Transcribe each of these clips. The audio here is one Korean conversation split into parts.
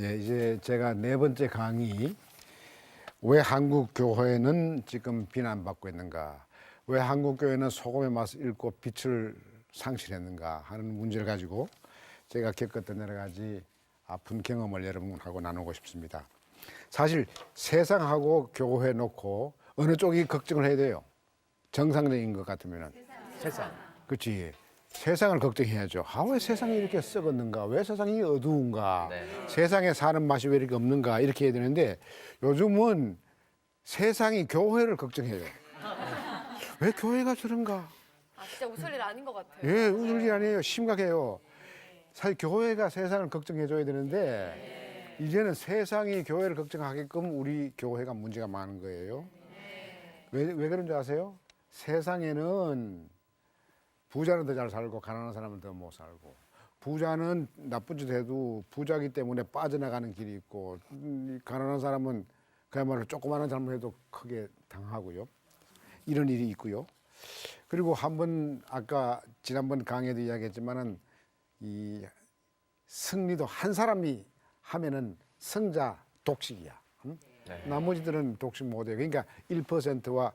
예, 이제 제가 네 번째 강의 왜 한국 교회는 지금 비난받고 있는가? 왜 한국 교회는 소금의 맛을 잃고 빛을 상실했는가 하는 문제를 가지고 제가 겪었던 여러 가지 아픈 경험을 여러분하고 나누고 싶습니다. 사실 세상하고 교회 놓고 어느 쪽이 걱정을 해야 돼요. 정상적인 것 같으면은 세상. 그렇지. 세상을 걱정해야죠. 아, 왜 세상이 이렇게 썩었는가? 왜 세상이 어두운가? 네. 세상에 사는 맛이 왜 이렇게 없는가? 이렇게 해야 되는데 요즘은 세상이 교회를 걱정해요. 왜 교회가 저런가? 아 진짜 웃을 일 아닌 것 같아요. 예, 웃을 일 아니에요. 심각해요. 사실 교회가 세상을 걱정해줘야 되는데 이제는 세상이 교회를 걱정하게끔 우리 교회가 문제가 많은 거예요. 왜, 왜 그런 줄 아세요? 세상에는 부자는 더 잘 살고 가난한 사람은 더 못 살고 부자는 나쁜 짓 해도 부자기 때문에 빠져나가는 길이 있고 음, 이 가난한 사람은 그야말로 조그마한 잘못해도 크게 당하고요. 이런 일이 있고요. 그리고 한 번 아까 지난번 강의에도 이야기했지만은 이 승리도 한 사람이 하면은 승자 독식이야. 응? 네. 나머지들은 독식 못해요. 그러니까 1%와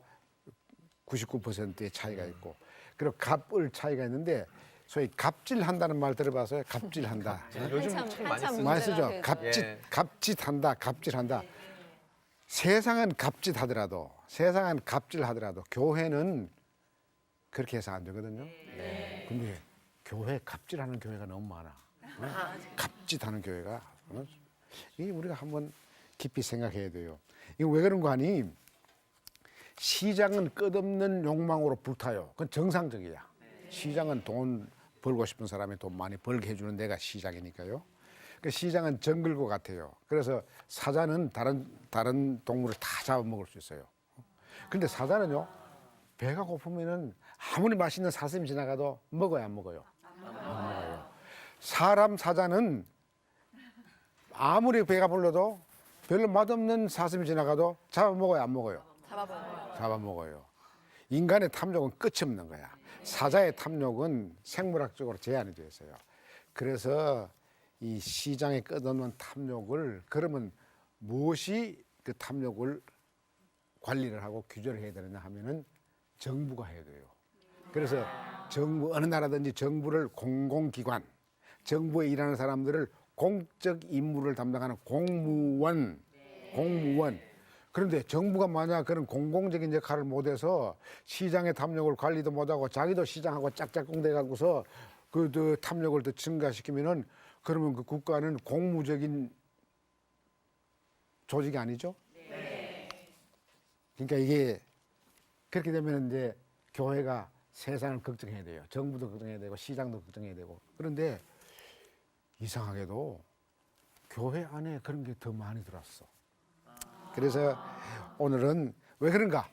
99%의 차이가 있고 그리고 갑을 차이가 있는데 소위 갑질한다는 말 들어봐서요. 갑질한다. 요즘 한참, 참 많이 한참 쓰죠. 많이 쓰죠. 문제가 갑짓, 예. 갑짓한다, 갑질한다. 세상은 갑짓하더라도, 세상은 갑질하더라도, 교회는 그렇게 해서 안 되거든요. 네. 근데 교회 갑질하는 교회가 너무 많아. 어? 갑짓하는 교회가. 어? 이 우리가 한번 깊이 생각해야 돼요. 이거 왜 그런 거 아니? 시장은 끝없는 욕망으로 불타요. 그건 정상적이야. 시장은 돈 벌고 싶은 사람이 돈 많이 벌게 해주는 데가 시장이니까요. 그 시장은 정글과 같아요. 그래서 사자는 다른 다른 동물을 다 잡아먹을 수 있어요. 근데 사자는요 배가 고프면은 아무리 맛있는 사슴이 지나가도 먹어요 안 먹어요? 안 먹어요. 사람 사자는 아무리 배가 불러도 별로 맛없는 사슴이 지나가도 잡아먹어요 안 먹어요? 잡아봐요. 잡아먹어요. 인간의 탐욕은 끝이 없는 거야. 사자의 탐욕은 생물학적으로 제한이 되어 있어요. 그래서 이 시장에 끝없는 탐욕을 그러면 무엇이 그 탐욕을 관리를 하고 규제를 해야 되느냐 하면은 정부가 해야 돼요. 그래서 정부 어느 나라든지 정부를 공공기관, 정부에 일하는 사람들을 공적 임무를 담당하는 공무원, 공무원. 그런데 정부가 만약 그런 공공적인 역할을 못해서 시장의 탐욕을 관리도 못하고 자기도 시장하고 짝짝꿍대 갖고서 그, 그 탐욕을 더 증가시키면은 그러면 그 국가는 공무적인 조직이 아니죠? 그러니까 이게 그렇게 되면 이제 교회가 세상을 걱정해야 돼요. 정부도 걱정해야 되고 시장도 걱정해야 되고. 그런데 이상하게도 교회 안에 그런 게 더 많이 들어왔어. 그래서 오늘은 왜 그런가?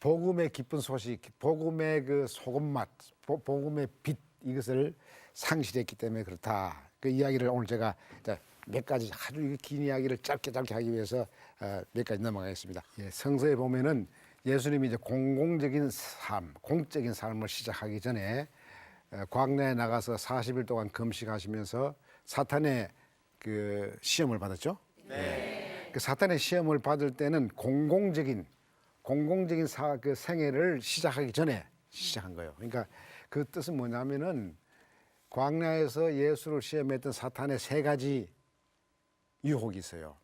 복음의 기쁜 소식, 복음의 그 소금 맛, 보- 복음의 빛 이것을 상실했기 때문에 그렇다. 그 이야기를 오늘 제가 자, 몇 가지 아주 긴 이야기를 짧게 짧게 하기 위해서 어, 몇 가지 넘어가겠습니다. 예, 성서에 보면은 예수님이 이제 공공적인 삶, 공적인 삶을 시작하기 전에 어, 광야에 나가서 40일 동안 금식하시면서 사탄의 그 시험을 받았죠. 그 사탄의 시험을 받을 때는 공공적인 공공적인 사, 그 생애를 시작하기 전에 시작한 거예요. 그러니까 그 뜻은 뭐냐면은 광야에서 예수를 시험했던 사탄의 세 가지 유혹이 있어요.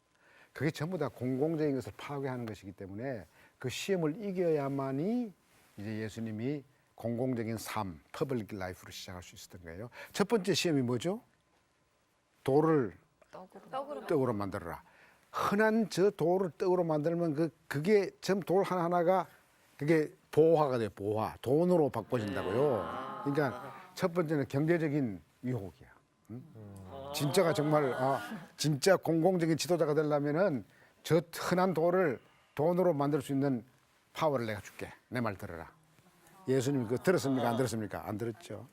그게 전부 다 공공적인 것을 파괴하는 것이기 때문에 그 시험을 이겨야만이 이제 예수님이 공공적인 삶, 퍼블릭 라이프를 시작할 수 있었던 거예요. 첫 번째 시험이 뭐죠? 돌을 떡으로 떡으로 만들어라. 흔한 저 돌을 떡으로 만들면 그 그게 전 돌 하나 하나가 그게 보화가 돼요. 보화 돈으로 바꿔진다고요. 그러니까 첫 번째는 경제적인 유혹이야. 응? 진짜가 정말 아, 진짜 공공적인 지도자가 되려면은 저 흔한 돌을 돈으로 만들 수 있는 파워를 내가 줄게. 내 말 들어라. 예수님 그 들었습니까? 안 들었습니까? 안 들었죠.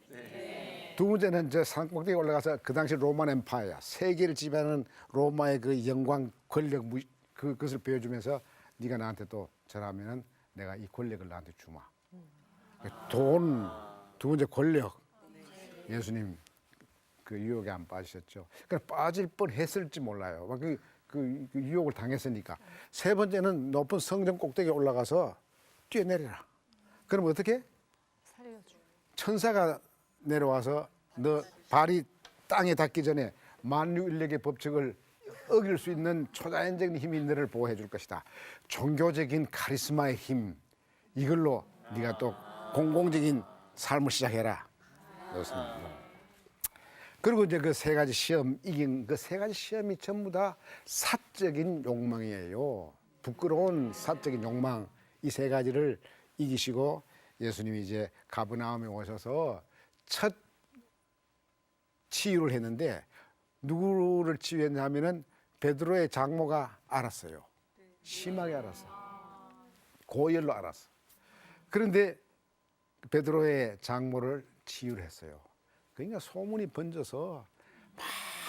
두 번째는 저 산꼭대기에 올라가서 그 당시 로만 엠파이어 세계를 지배하는 로마의 그 영광 권력 무, 그, 그것을 보여주면서 네가 나한테 또 절하면은 내가 이 권력을 나한테 주마. 돈 두 번째 권력 예수님 그 유혹에 안 빠지셨죠. 그러니까 빠질 뻔 했을지 몰라요. 막 그, 그, 그 유혹을 당했으니까. 세 번째는 높은 성전 꼭대기에 올라가서 뛰어내려라. 그럼 어떻게? 살려줘. 천사가 내려와서 너 발이 땅에 닿기 전에 만유 인력의 법칙을 어길 수 있는 초자연적인 힘이 너를 보호해 줄 것이다. 종교적인 카리스마의 힘 이걸로 네가 또 공공적인 삶을 시작해라. 그렇습니다. 그리고 이제 그 세 가지 시험 이긴 그 세 가지 시험이 전부 다 사적인 욕망이에요. 부끄러운 사적인 욕망 이 세 가지를 이기시고 예수님이 이제 가브나움에 오셔서 첫 치유를 했는데 누구를 치유했냐면은 베드로의 장모가 알았어요. 심하게 알았어. 고열로 알았어. 그런데 베드로의 장모를 치유를 했어요. 그러니까 소문이 번져서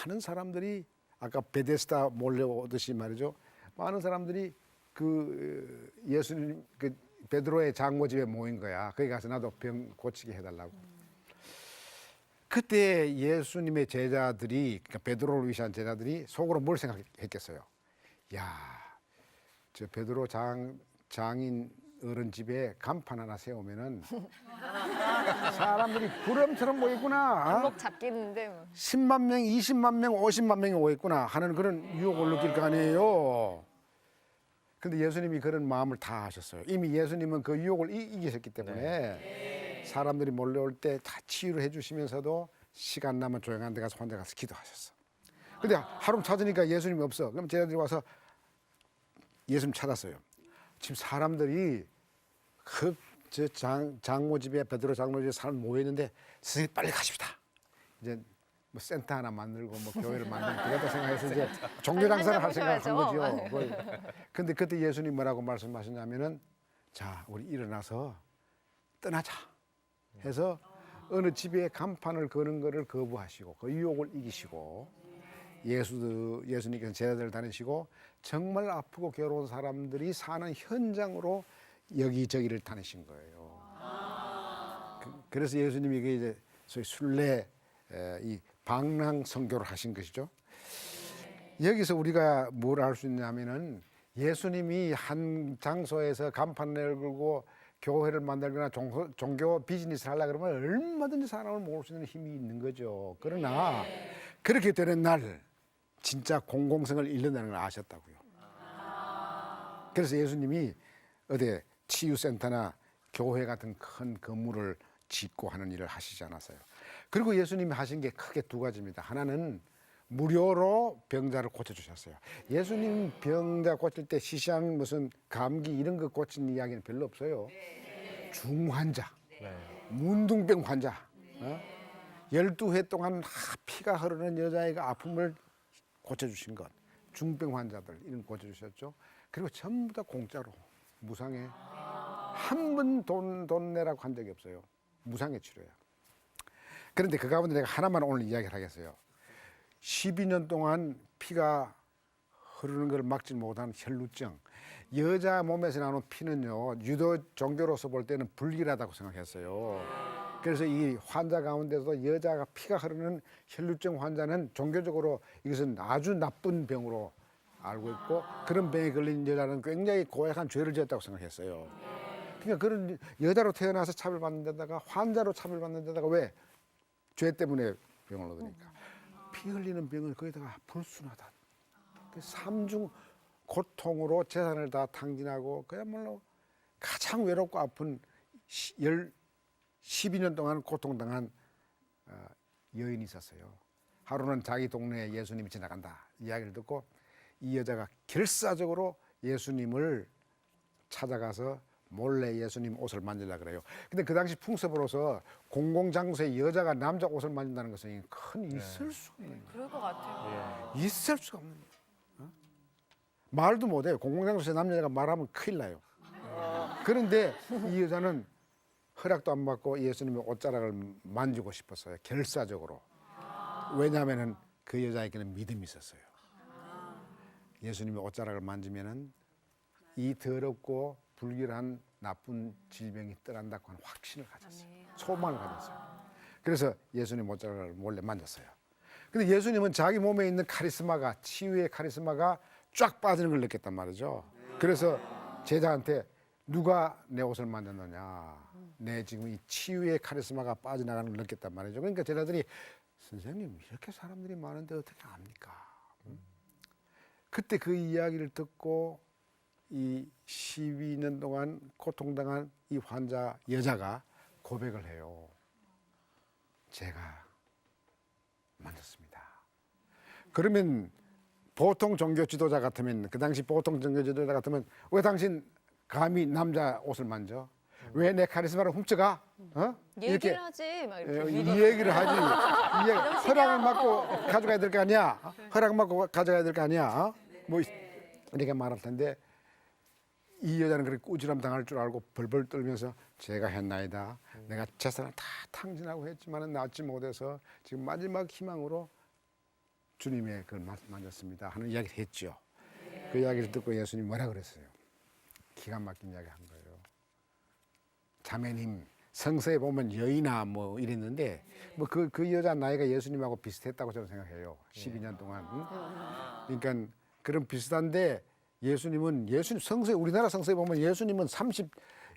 많은 사람들이 아까 베데스다 몰려오듯이 말이죠. 많은 사람들이 그 예수님 그 베드로의 장모 집에 모인 거야. 거기 가서 나도 병 고치게 해달라고. 그때 예수님의 제자들이 그러니까 베드로를 위한 제자들이 속으로 뭘 생각했겠어요? 야, 저 베드로 장 장인 어른 집에 간판 하나 세우면은 사람들이 부름처럼 모이구나. 발목 잡기는데 뭐. 10만 명, 20만 명, 50만 명이 오겠구나 하는 그런 유혹을 느낄 거 아니에요. 근데 예수님이 그런 마음을 다 하셨어요. 이미 예수님은 그 유혹을 이, 이기셨기 때문에 사람들이 몰려올 때 다 치유를 해주시면서도 시간 나면 조용한 데 가서 혼자 가서 기도하셨어. 근데 하루 찾으니까 예수님이 없어. 그럼 제자들이 와서 예수님 찾았어요. 지금 사람들이 그 저 장모 집에 베드로 장모 집에 사람 모여 있는데 선생님 빨리 가십시다. 이제 뭐 센터 하나 만들고 뭐 교회를 만들고 그랬다 생각해서 이제 종교 장사를 할 생각을 한 거죠. 그걸. 근데 그때 예수님 뭐라고 말씀하셨냐면은 자 우리 일어나서 떠나자 해서 어느 집에 간판을 거는 거를 거부하시고 그 유혹을 이기시고 예수 예수님께서 제자들을 다니시고 정말 아프고 괴로운 사람들이 사는 현장으로 여기저기를 다니신 거예요. 그, 그래서 예수님이 이제 소위 순례 에, 이 방랑 선교를 하신 것이죠. 여기서 우리가 뭘 알 수 있냐면은 예수님이 한 장소에서 간판을 걸고 교회를 만들거나 종교, 종교 비즈니스를 하려 그러면 얼마든지 사람을 모을 수 있는 힘이 있는 거죠. 그러나 그렇게 되는 날 진짜 공공성을 잃는다는 걸 아셨다고요. 그래서 예수님이 어디 치유센터나 교회 같은 큰 건물을 짓고 하는 일을 하시지 않았어요. 그리고 예수님이 하신 게 크게 두 가지입니다. 하나는 무료로 병자를 고쳐주셨어요. 예수님 병자 고칠 때 시시한 무슨 감기 이런 거 고친 이야기는 별로 없어요. 중환자, 문둥병 환자, 어? 12회 동안 하- 피가 흐르는 여자애가 아픔을 고쳐주신 것, 중병 환자들 이런 거 고쳐주셨죠. 그리고 전부 다 공짜로 무상에 한 번 돈 돈 내라고 한 적이 없어요. 무상의 치료야. 그런데 그 가운데 내가 하나만 오늘 이야기를 하겠어요. 12년 동안 피가 흐르는 걸 막지 못한 혈루증. 여자 몸에서 나오는 피는요, 유도 종교로서 볼 때는 불길하다고 생각했어요. 그래서 이 환자 가운데서 여자가 피가 흐르는 혈루증 환자는 종교적으로 이것은 아주 나쁜 병으로 알고 있고 그런 병에 걸린 여자는 굉장히 고약한 죄를 지었다고 생각했어요. 그러니까 그런 여자로 태어나서 차별받는 데다가 환자로 차별받는 데다가 왜? 죄 때문에 병을 얻으니까. 피 흘리는 병은 거기다가 불순하다. 그 삼중 고통으로 재산을 다 탕진하고 그야말로 가장 외롭고 아픈 시- 열 12년 동안 고통당한 어, 여인이 있었어요. 하루는 자기 동네에 예수님이 지나간다 이야기를 듣고 이 여자가 결사적으로 예수님을 찾아가서 몰래 예수님 옷을 만질라 그래요. 근데 그 당시 풍습으로서 공공장소에 여자가 남자 옷을 만진다는 것은 큰 있을 수 없는 그럴 것 같아요. 있을 수가 없는 거예요. 어? 말도 못해요. 공공장소에서 남자가 말하면 큰일 나요. 그런데 이 여자는 허락도 안 받고 예수님의 옷자락을 만지고 싶었어요. 결사적으로. 왜냐하면 그 여자에게는 믿음이 있었어요. 예수님의 옷자락을 만지면은 이 더럽고 불길한 나쁜 질병이 떠난다고 하는 확신을 가졌어요. 소망을 가졌어요. 그래서 예수님 옷자락을 몰래 만졌어요. 근데 예수님은 자기 몸에 있는 카리스마가 치유의 카리스마가 쫙 빠지는 걸 느꼈단 말이죠. 그래서 제자한테 누가 내 옷을 만졌느냐. 내 지금 이 치유의 카리스마가 빠져나가는 걸 느꼈단 말이죠. 그러니까 제자들이 선생님 이렇게 사람들이 많은데 어떻게 압니까? 음. 그때 그 이야기를 듣고 이 12년 동안 고통당한 이 환자 여자가 고백을 해요. 제가 만졌습니다. 그러면 보통 종교 지도자 같으면 그 당시 보통 종교 지도자 같으면 왜 당신 감히 남자 옷을 만져? 왜 내 카리스마를 훔쳐가? 어? 얘기를 하지 막 예, 이렇게 이 미리 얘기를 하지. 이 얘기, 허락을 받고 가져가야 될 거 아니야. 어? 허락 받고 가져가야 될 거 아니야. 어? 뭐 이렇게 말할 텐데 이 여자는 그렇게 꾸지람 당할 줄 알고 벌벌 떨면서 제가 했나이다. 내가 재산을 다 탕진하고 했지만은 낫지 못해서 지금 마지막 희망으로 주님의 그걸 마- 만졌습니다. 하는 이야기를 했죠. 그 이야기를 듣고 예수님 뭐라 그랬어요? 기가 막힌 이야기 한 거예요. 자매님 성서에 보면 여인아 뭐 이랬는데 뭐그그 여자 나이가 예수님하고 비슷했다고 저는 생각해요. 12년 동안. 응? 그러니까 그런 비슷한데 예수님은 예수님 성서에 우리나라 성서에 보면 예수님은 30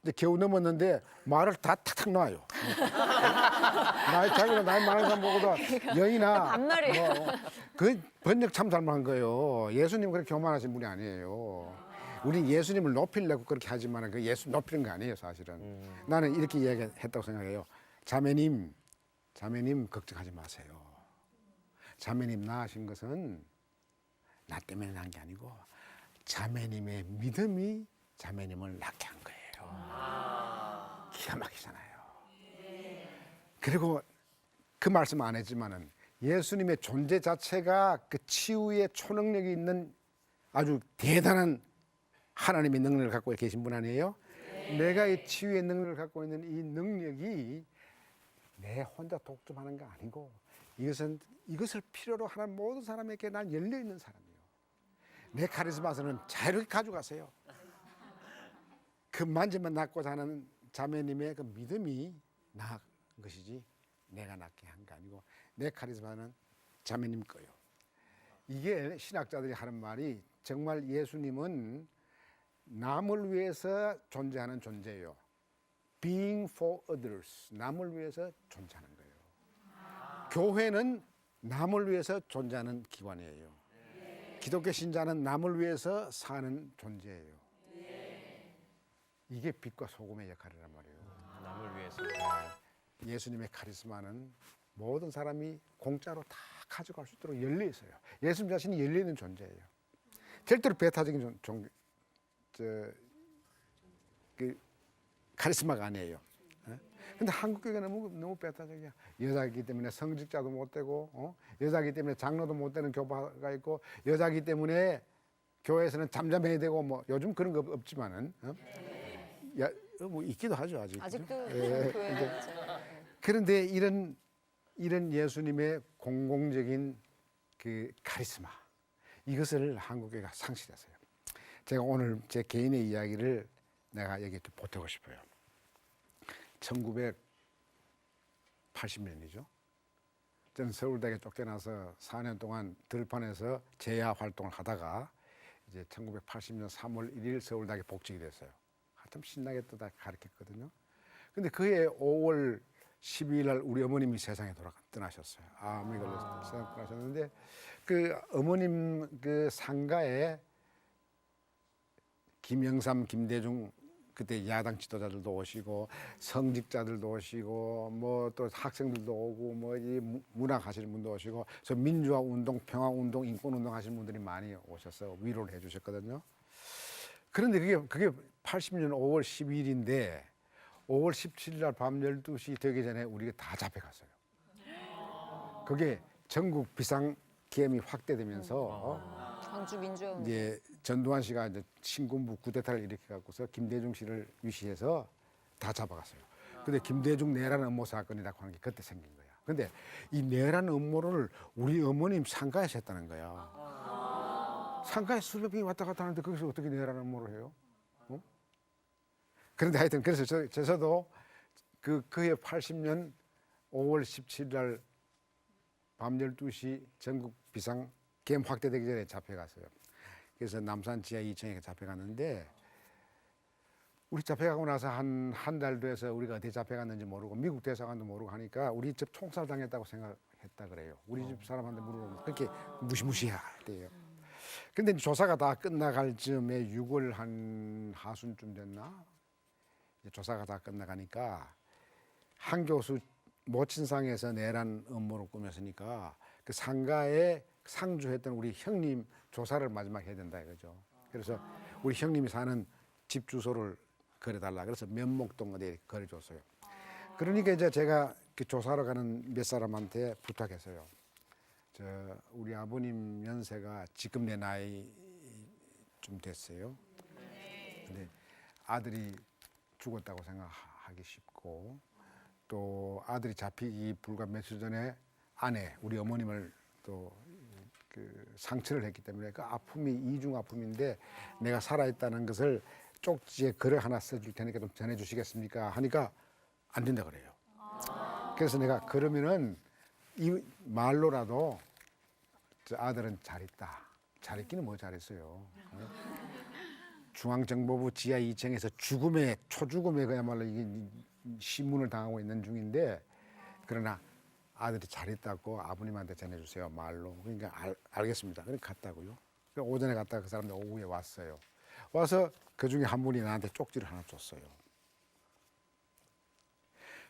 이제 겨우 넘었는데 말을 다 탁탁 놔요. 나이 자기가 나이 많은 사람 보고도 여인아. 반말이에요. 뭐, 그 번역 참 잘못한 거예요. 예수님 그렇게 교만하신 분이 아니에요. 우리 예수님을 높이려고 그렇게 하지만 그 예수 높이는 거 아니에요, 사실은. 나는 이렇게 이야기했다고 생각해요. 자매님, 자매님 걱정하지 마세요. 자매님 낳으신 것은 나 때문에 난 게 아니고 자매님의 믿음이 자매님을 낳게 한 거예요. 기가 막히잖아요. 그리고 그 말씀 안 했지만은 예수님의 존재 자체가 그 치유의 초능력이 있는 아주 대단한 하나님의 능력을 갖고 계신 분 아니에요? 내가 이 치유의 능력을 갖고 있는 이 능력이 내 혼자 독점하는 거 아니고 이것은 이것을 필요로 하는 모든 사람에게 난 열려 있는 사람이에요. 내 카리스마서는 자유롭게 가져가세요. 그 만지만 낳고자 하는 자매님의 그 믿음이 낳은 것이지 내가 낳게 한 게 아니고 내 카리스마는 자매님 거요. 이게 신학자들이 하는 말이 정말 예수님은 남을 위해서 존재하는 존재예요. Being for others. 남을 위해서 존재하는 거예요. 교회는 남을 위해서 존재하는 기관이에요. 기독교 신자는 남을 위해서 사는 존재예요. 이게 빛과 소금의 역할이란 말이에요. 남을 위해서. 예수님의 카리스마는 모든 사람이 공짜로 다 가져갈 수 있도록 열려 있어요. 예수님 자신이 열려 있는 존재예요. 절대로 배타적인 존, 존, 저, 그 카리스마가 아니에요. 어? 근데 한국 교회가 너무 너무 배타적이야. 여자이기 때문에 성직자도 못 되고, 어? 여자이기 때문에 장로도 못 되는 교파가 있고, 여자이기 때문에 교회에서는 잠잠해야 되고, 뭐 요즘 그런 거 없- 없지만은, 어? 야, 뭐 있기도 하죠 아직. 아직도 예, 그 있죠. 그런데 이런 이런 예수님의 공공적인 그 카리스마 이것을 한국교회가 상실했어요. 제가 오늘 제 개인의 이야기를 내가 여기 보태고 싶어요. 1980년이죠. 저는 서울대에 쫓겨나서 4년 동안 들판에서 제야 활동을 하다가 이제 1980년 3월 1일 서울대에 복직이 됐어요. 하여튼 신나게 또다 가르쳤거든요. 근데 그해 5월 12일 날 우리 어머님이 세상에 돌아 떠나셨어요. 암이 걸려서 세상에 떠나셨는데 그 어머님 그 상가에 김영삼, 김대중 그때 야당 지도자들도 오시고 성직자들도 오시고 뭐 또 학생들도 오고 뭐 이 문학 하시는 분도 오시고 그래서 민주화 운동, 평화 운동, 인권 운동 하시는 분들이 많이 오셔서 위로를 해주셨거든요. 그런데 그게 그게 80년 5월 12일인데 5월 17일 날 밤 12시 되기 전에 우리가 다 잡혀갔어요. 그게 전국 비상 계엄이 확대되면서 어, 광주 민주화. 이제 전두환 씨가 이제 신군부 쿠데타를 일으켜 갖고서 김대중 씨를 위시해서 다 잡아갔어요. 근데 김대중 내란 음모 사건이라고 하는 게 그때 생긴 거야. 근데 이 내란 음모를 우리 어머님 상가에서 했다는 거야. 상가에 수백 명이 왔다 갔다 하는데 거기서 어떻게 내란 음모를 해요? 어? 그런데 하여튼 그래서 저, 저도 그 그해 80년 5월 17일 날 밤 12시 전국 비상 계엄 확대되기 전에 잡혀갔어요. 그래서 남산 지하 2층에 잡혀갔는데 우리 잡혀가고 나서 한 한 달 돼서 우리가 어디 잡혀갔는지 모르고 미국 대사관도 모르고 하니까 우리 집 총살 당했다고 생각했다 그래요. 우리 집 사람한테 물어보면 그렇게 무시무시할 때예요. 근데 조사가 다 끝나갈 즈음에 6월 한 하순쯤 됐나? 조사가 다 끝나가니까 한 교수 모친상에서 내란 업무를 꾸몄으니까 그 상가에 상주했던 우리 형님 조사를 마지막 해야 된다 이거죠. 그래서 우리 형님이 사는 집 주소를 걸어달라. 그래서 면목동 어디에 걸어줬어요. 그러니까 이제 제가 그 조사하러 가는 몇 사람한테 부탁했어요. 저 우리 아버님 연세가 지금 내 나이 좀 됐어요. 근데 아들이 죽었다고 생각하기 쉽고 또 아들이 잡히기 불과 며칠 전에 아내 우리 어머님을 또 그 상처를 했기 때문에 그 아픔이 이중 아픔인데 내가 살아있다는 것을 쪽지에 글을 하나 써줄 테니까 좀 전해주시겠습니까 하니까 안 된다 그래요. 그래서 내가 그러면은 이 말로라도 저 아들은 잘했다. 잘했기는 뭐 잘했어요. 중앙정보부 지하 2층에서 죽음의 초죽음의 그야말로 이게 신문을 당하고 있는 중인데 그러나 아들이 잘했다고 아버님한테 전해주세요 말로 그러니까 알, 알겠습니다. 그래 갔다고요. 그래서 오전에 갔다가 그 사람들 오후에 왔어요. 와서 그 중에 한 분이 나한테 쪽지를 하나 줬어요.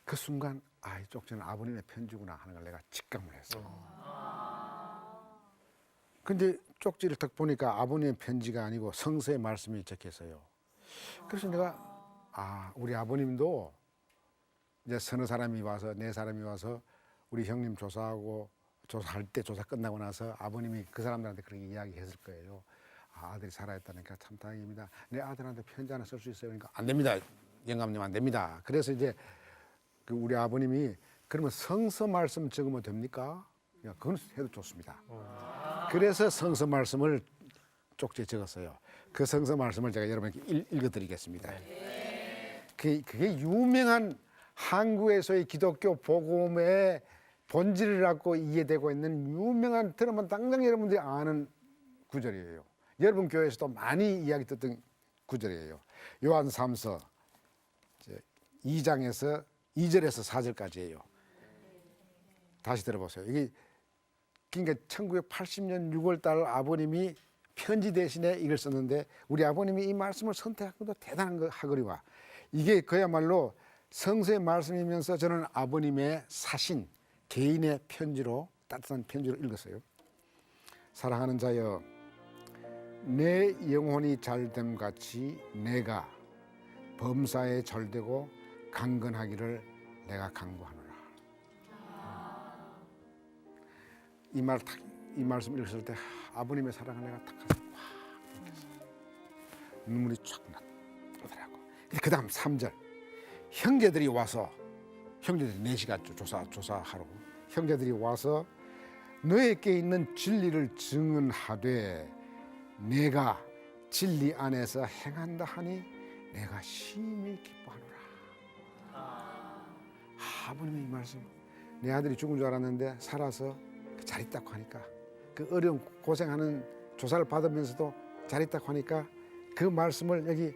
그 순간 아 이 쪽지는 아버님의 편지구나 하는 걸 내가 직감을 했어요. 근데 쪽지를 딱 보니까 아버님의 편지가 아니고 성서의 말씀이 적혀 있어요. 그래서 내가 아 우리 아버님도 이제 서너 사람이 와서 네 사람이 와서 우리 형님 조사하고 조사할 때 조사 끝나고 나서 아버님이 그 사람들한테 그렇게 이야기했을 거예요. 아, 아들이 살아있다니까 참 다행입니다. 내 아들한테 편지 하나 쓸 수 있어요. 그러니까 안 됩니다. 영감님 안 됩니다. 그래서 이제 그 우리 아버님이 그러면 성서 말씀 적으면 됩니까? 야, 그건 해도 좋습니다. 그래서 성서 말씀을 쪽지에 적었어요. 그 성서 말씀을 제가 여러분께 읽, 읽어드리겠습니다. 그, 그게 유명한 한국에서의 기독교 복음의 본질이라고 이해되고 있는 유명한 들으면 당장 여러분들이 아는 구절이에요. 여러분 교회에서도 많이 이야기 듣던 구절이에요. 요한 3서 2장에서 2절에서 4절까지예요. 다시 들어보세요. 이게 그러니까 1980년 6월 달 아버님이 편지 대신에 이걸 썼는데 우리 아버님이 이 말씀을 선택한 것도 대단한 거 하거리와 이게 그야말로 성서의 말씀이면서 저는 아버님의 사신 개인의 편지로 따뜻한 편지로 읽었어요. 사랑하는 자여 내 영혼이 잘됨 같이 내가 범사에 절되고 강건하기를 내가 강구하노라. 이말탁이 말씀 읽었을 때 하, 아버님의 사랑을 내가 느꼈어요. 눈물이 쫙 나더라고. 근데 그다음 3절 형제들이 와서 형제들이 4시간 조사 조사하러 형제들이 와서 너에게 있는 진리를 증언하되 내가 진리 안에서 행한다 하니 내가 심히 기뻐하노라. 아버님의 이 말씀. 내 아들이 죽은 줄 알았는데 살아서 잘 있다고 하니까 그 어려운 고생하는 조사를 받으면서도 잘 있다고 하니까 그 말씀을 여기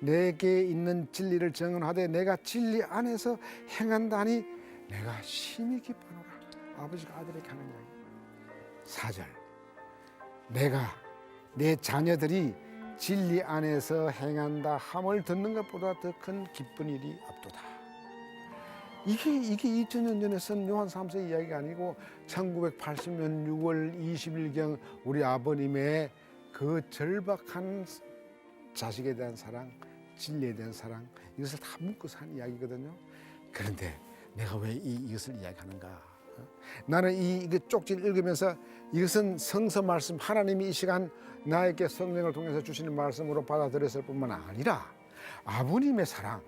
내게 있는 진리를 증언하되 내가 진리 안에서 행한다니 내가 심히 기뻐하노라. 아버지가 아들에게 하는 이야기. 사절 내가 내 자녀들이 진리 안에서 행한다 함을 듣는 것보다 더 큰 기쁜 일이 없도다. 이게 이게 2000년 전에 쓴 요한 3세 이야기가 아니고 1980년 6월 20일경 우리 아버님의 그 절박한 자식에 대한 사랑, 진리에 대한 사랑 이것을 다 묶어서 한 이야기거든요. 그런데 내가 왜 이, 이것을 이야기하는가? 어? 나는 이 이거 쪽지를 읽으면서 이것은 성서 말씀 하나님이 이 시간 나에게 성령을 통해서 주시는 말씀으로 받아들였을 뿐만 아니라 아버님의 사랑,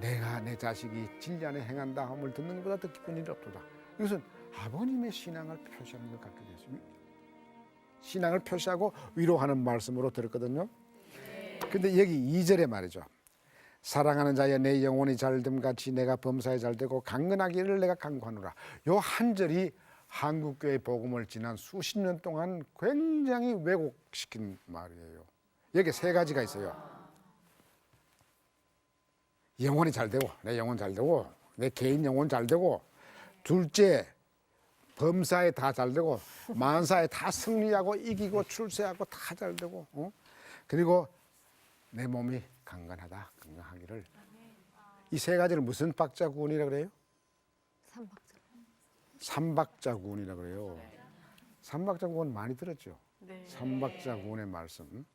내가 내 자식이 진리 안에 행한다 함을 듣는 것보다 더 기쁜 일이 없도다. 이것은 아버님의 신앙을 표시하는 것 같게 됐습니다. 신앙을 표시하고 위로하는 말씀으로 들었거든요. 근데 여기 2절에 말이죠. 사랑하는 자여 내 영혼이 잘됨 같이 내가 범사에 잘되고 강건하기를 내가 강구하노라. 요 한 절이 한국교회 복음을 지난 수십 년 동안 굉장히 왜곡시킨 말이에요. 여기 세 가지가 있어요. 영혼이 잘 되고 내 영혼 잘 되고 내 개인 영혼 잘 되고 둘째 범사에 다 잘 되고 만사에 다 승리하고 이기고 출세하고 다 잘 되고 어? 그리고 내 몸이 강건하다 건강하기를 이 세 가지를 무슨 박자구원이라 그래요? 삼박자. 삼박자구원이라 그래요. 삼박자구원 많이 들었죠. 네. 삼박자구원의 말씀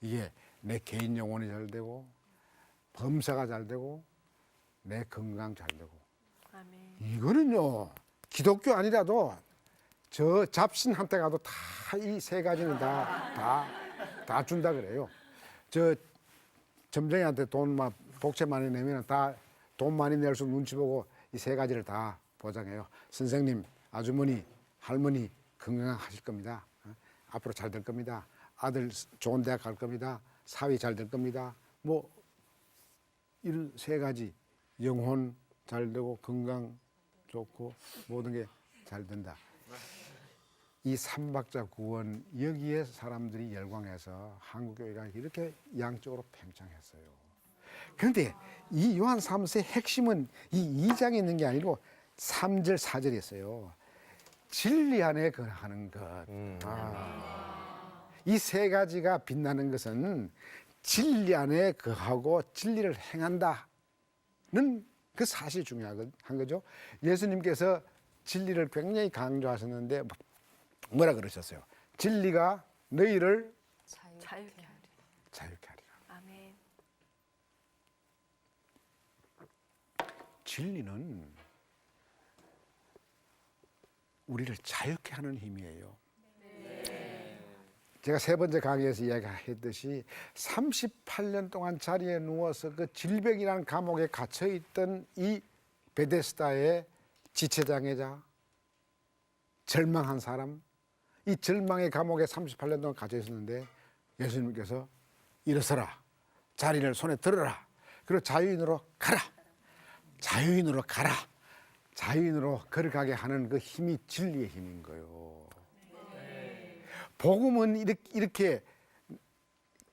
이게 내 개인 영혼이 잘 되고 범사가 잘 되고 내 건강 잘 되고 아멘. 이거는요 기독교 아니라도 저 잡신한테 가도 다 이 세 가지는 다 다 다 준다 그래요. 저 점쟁이한테 돈 막 복채 많이 내면 다 돈 많이 낼수 눈치 보고 이 세 가지를 다 보장해요. 선생님, 아주머니, 할머니 건강하실 겁니다. 어? 앞으로 잘 될 겁니다. 아들 좋은 대학 갈 겁니다. 사위 잘될 겁니다. 뭐 이런 세 가지 영혼 잘 되고 건강 좋고 모든 게 잘 된다. 이 삼박자 구원 여기에 사람들이 열광해서 한국 교회가 이렇게 양쪽으로 팽창했어요. 그런데 이 요한 3세의 핵심은 이 2장에 있는 게 아니고 3절 4절에 있어요. 진리 안에 거하는 것. 아. 이세 가지가 빛나는 것은 진리 안에 거하고 진리를 행한다는 그 사실이 중요한 거죠. 예수님께서 진리를 굉장히 강조하셨는데 뭐라 그러셨어요? 진리가 너희를 자유. 자유케 하리. 자유케 하리라. 아멘. 진리는 우리를 자유케 하는 힘이에요. 제가 세 번째 강의에서 이야기했듯이 38년 동안 자리에 누워서 그 질병이라는 감옥에 갇혀 있던 이 베데스다의 지체장애자, 절망한 사람, 이 절망의 감옥에 38년 동안 갇혀 있었는데 예수님께서 일어서라, 자리를 손에 들어라, 그리고 자유인으로 가라. 자유인으로 가라. 자유인으로 걸어가게 하는 그 힘이 진리의 힘인 거요. 복음은 이렇게, 이렇게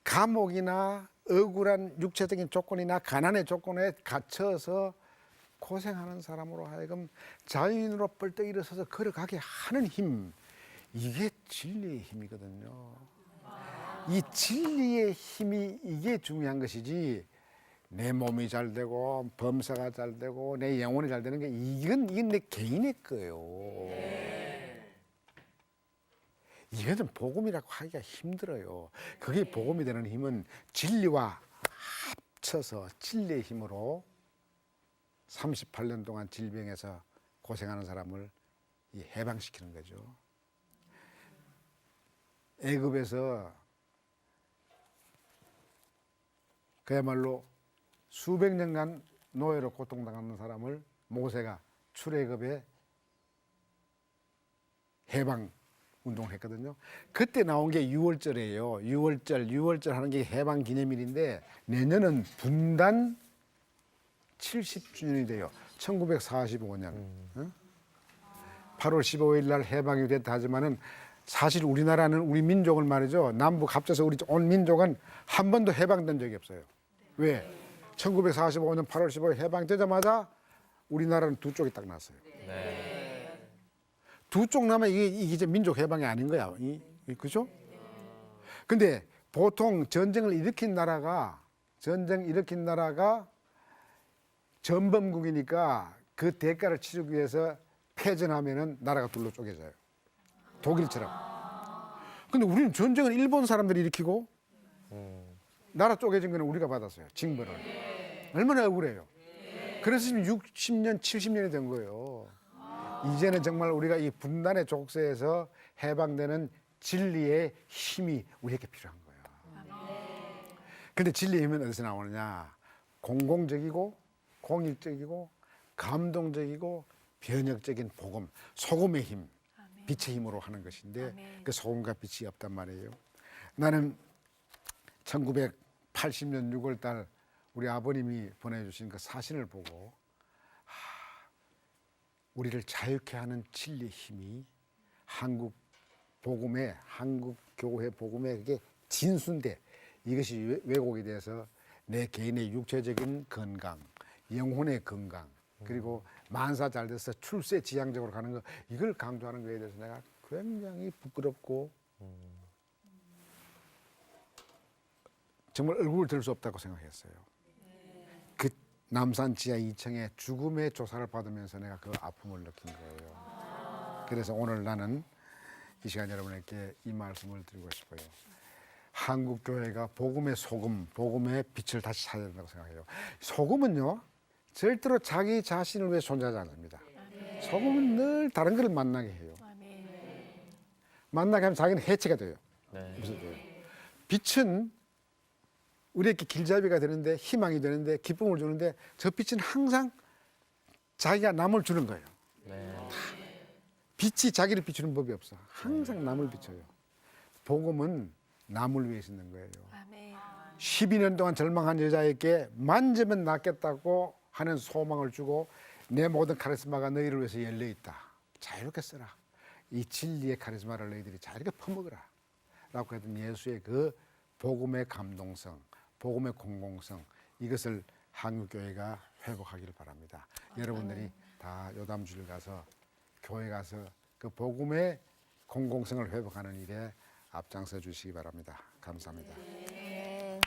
감옥이나 억울한 육체적인 조건이나 가난의 조건에 갇혀서 고생하는 사람으로 하여금 자유인으로 뻘떡 일어서서 걸어가게 하는 힘. 이게 진리의 힘이거든요. 이 진리의 힘이 이게 중요한 것이지 내 몸이 잘 되고 범사가 잘 되고 내 영혼이 잘 되는 게 이건 이건 내 개인의 거예요. 이거는 복음이라고 하기가 힘들어요. 그게 복음이 되는 힘은 진리와 합쳐서 진리의 힘으로 38년 동안 질병에서 고생하는 사람을 이 해방시키는 거죠. 애굽에서 그야말로 수백 년간 노예로 고통당하는 사람을 모세가 출애굽에 해방 운동을 했거든요. 그때 나온 게 6월절이에요. 6월절, 6월절 하는 게 해방 기념일인데 내년은 분단 70주년이 돼요. 1945년. 응? 8월 15일 날 해방이 됐다 하지만은 사실 우리나라는 우리 민족을 말이죠. 남북 합쳐서 우리 온 민족은 한 번도 해방된 적이 없어요. 왜? 1945년 8월 15일 해방되자마자 우리나라는 두 쪽이 딱 났어요. 두쪽 나면 이게, 이게 이제 민족 해방이 아닌 거야. 이, 이- 그죠? 근데 보통 전쟁을 일으킨 나라가 전쟁 일으킨 나라가 전범국이니까 그 대가를 치르기 위해서 패전하면은 나라가 둘로 쪼개져요. 독일처럼. 근데 우리는 전쟁을 일본 사람들이 일으키고 나라 쪼개진 거는 우리가 받았어요. 징벌을. 얼마나 억울해요. 그래서 지금 60년, 70년이 된 거예요. 이제는 정말 우리가 이 분단의 족쇄에서 해방되는 진리의 힘이 우리에게 필요한 거예요. 근데 진리의 힘은 어디서 나오느냐? 공공적이고 공익적이고 감동적이고 변혁적인 복음, 소금의 힘, 빛의 힘으로 하는 것인데 아멘. 그 소금과 빛이 없단 말이에요. 나는 1980년 6월 달 우리 아버님이 보내주신 그 사진을 보고 하, 우리를 자유케 하는 진리의 힘이 한국 복음의 한국 교회 복음의 그게 진수인데 이것이 왜- 왜곡이 돼서 내 개인의 육체적인 건강, 영혼의 건강, 그리고 만사 잘 돼서 출세 지향적으로 가는 거 이걸 강조하는 거에 대해서 내가 굉장히 부끄럽고 정말 얼굴을 들 수 없다고 생각했어요. 그 남산 지하 2층에 죽음의 조사를 받으면서 내가 그 아픔을 느낀 거예요. 그래서 오늘 나는 이 시간 여러분에게 이 말씀을 드리고 싶어요. 한국 교회가 복음의 소금, 복음의 빛을 다시 찾아야 된다고 생각해요. 소금은요, 절대로 자기 자신을 위해 존재하지 않습니다. 소금은 늘 다른 것을 만나게 해요. 만나게 하면 자기는 해체가 돼요. 네. 없어져요. 빛은 우리에게 길잡이가 되는데 희망이 되는데 기쁨을 주는데 저 빛은 항상 자기가 남을 주는 거예요. 네. 빛이 자기를 비추는 법이 없어. 항상 남을 비춰요. 복음은 남을 위해 있는 거예요. 아멘. 12년 동안 절망한 여자에게 만지면 낫겠다고 하는 소망을 주고 내 모든 카리스마가 너희를 위해서 열려 있다. 자유롭게 쓰라. 이 진리의 카리스마를 너희들이 자유롭게 퍼먹으라. 라고 했던 예수의 그 복음의 감동성, 복음의 공공성 이것을 한국교회가 회복하기를 바랍니다. 아, 여러분들이 네. 다 요담주를 가서 교회 가서 그 복음의 공공성을 회복하는 일에 앞장서 주시기 바랍니다. 감사합니다. 네.